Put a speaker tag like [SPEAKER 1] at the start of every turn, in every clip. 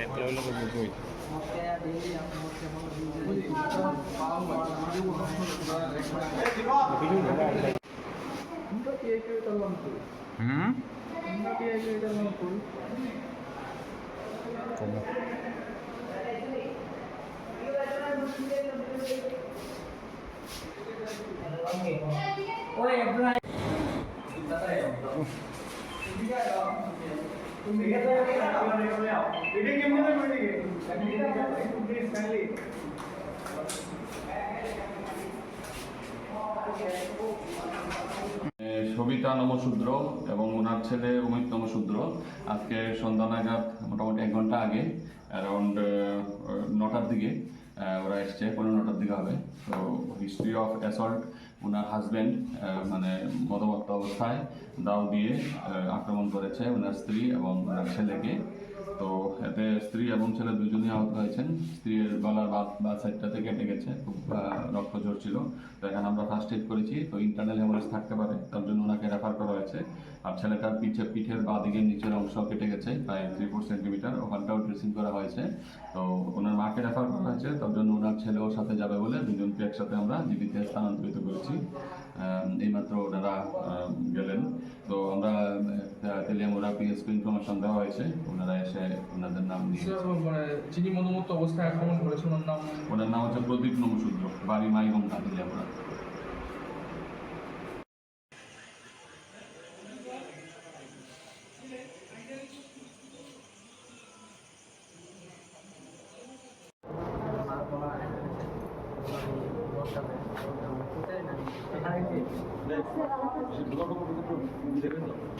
[SPEAKER 1] এটা হলো বই হুম?
[SPEAKER 2] সবিতা নমশূদ্র এবং ওনার ছেলে অমিত নমশূদ্র আজকে সন্ধ্যা নাগাদ, মোটামুটি এক ঘণ্টা আগে অ্যারাউন্ড নটার দিকে ওরা এসছে। পনেরো নটার দিকে হবে। তো হিস্ট্রি অফ অ্যাসল্ট ওনার হাজব্যান্ড মানে মদমত্ত অবস্থায় দাও দিয়ে আক্রমণ করেছে ওনার স্ত্রী এবং ওনার ছেলেকে। তো এতে স্ত্রী এবং ছেলে দুজনই আহত হয়েছেন। স্ত্রীর গলার বা সাইডটাতে কেটে গেছে, খুব রক্ত ঝরছিল তো এখানে আমরা ফার্স্ট এড করেছি, তো ইন্টারনাল হেমোরেজ থাকতে পারে, তার জন্য ওনাকে রেফার করা হয়েছে। আর ছেলেটার পিঠে, পিঠের বা দিকের নিচের অংশ কেটে গেছে, প্রায় থ্রি ফোর সেন্টিমিটার ওখানটাও ড্রেসিং করা হয়েছে। তো ওনার মাকে রেফার করা হয়েছে, তার জন্য ওনার ছেলেও সাথে যাবে বলে দুজনকে একসাথে আমরা জীবিতে স্থানান্তরিত করেছি। এইমাত্র ওনারা গেলেন। তো আমরা তেলিয়ামোড়া পিএসকে ইনফরমেশন দেওয়া হয়েছে। ওনারা এসে ওনাদের নাম দিয়ে
[SPEAKER 3] মানে যিনি মনোমত্ত অবস্থায় আক্রমণ করেছেন ওনার নাম?
[SPEAKER 2] ওনার নাম হচ্ছে প্রদীপ নমশূদ্র বাড়ি মাইগঙ্গা
[SPEAKER 1] এটা হলো বই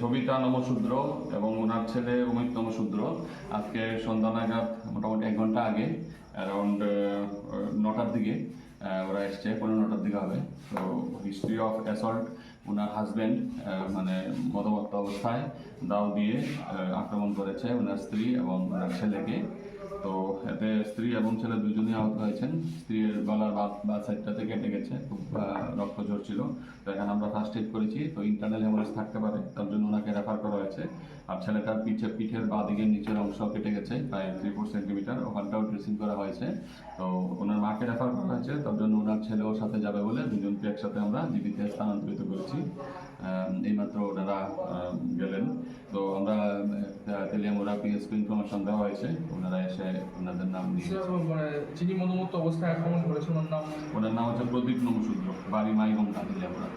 [SPEAKER 2] সবিতা নমশূদ্র এবং ওনার ছেলে অমিত নমশূদ্র আজকে সন্ধ্যা নাগাদ, মোটামুটি এক ঘণ্টা আগে অ্যারাউন্ড নটার দিকে ওরা এসছে। পনেরো নটার দিকে হবে। তো হিস্ট্রি অফ অ্যাসল্ট ওনার হাজব্যান্ড মানে মদমত্ত অবস্থায় দাও দিয়ে আক্রমণ করেছে ওনার স্ত্রী এবং ওনার ছেলেকে। তো এতে স্ত্রী এবং ছেলে দুজনেই আহত হয়েছেন। স্ত্রীর গলার বা বা সাইডটাতে কেটে গেছে, খুব রক্ত ঝরছিল। তো এখানে আমরা ফার্স্ট এড করেছি, তো ইন্টারনাল হেমোরেজ থাকতে পারে, তার জন্য ওনাকে রেফার করা হয়েছে। আর ছেলেটার পিঠে, পিঠের বা দিকের নিচের অংশ কেটে গেছে, প্রায় থ্রি ফোর সেন্টিমিটার ওখানটাও ড্রেসিং করা হয়েছে। তো ওনার মাকে রেফার করা হয়েছে, তার জন্য ওনার ছেলেও সাথে যাবে বলে দুজনকে একসাথে আমরা জীবিতে স্থানান্তরিত করেছি। এইমাত্র ওনারা গেলেন। তো আমরা তেলিয়ামোড়া পিএসপি ইনফরমেশন দেওয়া হয়েছে। ওনারা এসে ওনাদের নাম চিনি
[SPEAKER 3] মানে যিনি মনোমত্ত অবস্থায় আক্রমণ করেছেন ওনার নাম
[SPEAKER 2] ওনার নাম হচ্ছে প্রদীপ নমসূদ্র বাড়ি মাইগঙ্গা তেলিয়ামোড়া